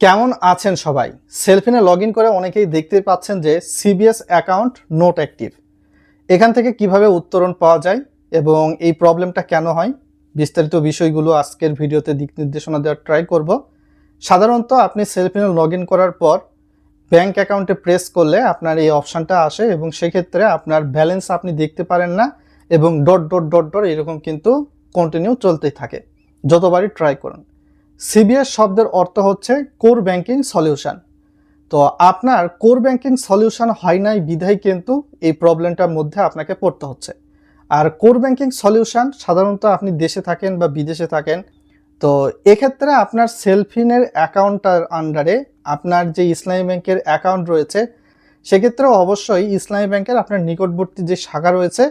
কেমন আছেন সবাই? সেলফিনে লগ করে অনেকেই দেখতে পাচ্ছেন যে সিবিএস অ্যাকাউন্ট নোট অ্যাক্টিভ এখান থেকে কীভাবে উত্তরণ পাওয়া যায় এবং এই প্রবলেমটা কেন হয়? বিস্তারিত বিষয়গুলো আজকের ভিডিওতে দিক নির্দেশনা দেওয়ার ট্রাই করব। সাধারণত আপনি সেলফিনে লগ করার পর ব্যাংক অ্যাকাউন্টে প্রেস করলে আপনার এই অপশানটা আসে এবং সেক্ষেত্রে আপনার ব্যালেন্স আপনি দেখতে পারেন না এবং ডট ডট ডট ডট এরকম কিন্তু কন্টিনিউ চলতেই থাকে। যতবারই ট্রাই করুন। সিবিএস শব্দের অর্থ হচ্ছে কোর ব্যাংকিং সলিউশন তো আপনার কোর ব্যাংকিং সলিউশন হয় নাই, বিধায় কিন্তু এই প্রবলেমটার মধ্যে আপনাকে পড়তে হচ্ছে। আর কোর ব্যাংকিং সলিউশন সাধারণত আপনি দেশে থাকেন বা বিদেশে থাকেন, তো এক্ষেত্রে আপনার সেলফিনের অ্যাকাউন্টটার আন্ডারে আপনার যে ইসলামী ব্যাংকের অ্যাকাউন্ট রয়েছে, সেক্ষেত্রেও অবশ্যই ইসলামী ব্যাংকের আপনার নিকটবর্তী যে শাখা রয়েছে,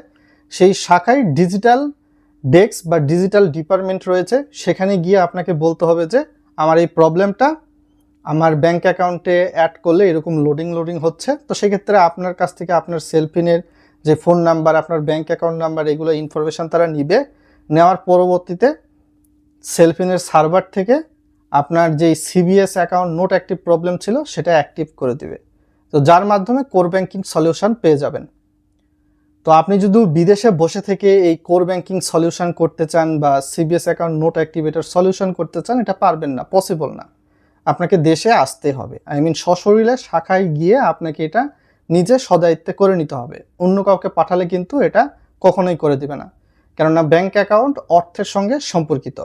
সেই শাখায় ডিজিটাল ডেস্ক বা ডিজিটাল ডিপার্টমেন্ট রয়েছে, সেখানে গিয়ে আপনাকে বলতে হবে যে আমার এই প্রবলেমটা আমার ব্যাংক অ্যাকাউন্টে অ্যাড করলে এরকম লোডিং লোডিং হচ্ছে। তো সেক্ষেত্রে আপনার কাছ থেকে আপনার সেলফিনের যে ফোন নাম্বার আপনার ব্যাংক অ্যাকাউন্ট নাম্বার এগুলো ইনফরমেশান তারা নিবে। নেওয়ার পরবর্তীতে সেলফিনের সার্ভার থেকে আপনার যেই CBS account not active problem ছিল, সেটা অ্যাক্টিভ করে দিবে। তো যার মাধ্যমে কোর ব্যাংকিং সলিউশন পেয়ে যাবেন। তো আপনি যদি বিদেশে বসে থেকে এই কোর ব্যাংকিং সলিউশন করতে চান বা CBS account not activator solution করতে চান, এটা পারবেন না পসিবল না। আপনাকে দেশে আসতে হবে। আই মিন সশরীরে, শাখায় গিয়ে আপনাকে এটা নিজে সদায়িত্বে করে নিতে হবে। অন্য কাউকে পাঠালে কিন্তু এটা কখনোই করে দিবে না। কেননা ব্যাংক অ্যাকাউন্ট অর্থের সঙ্গে সম্পর্কিত।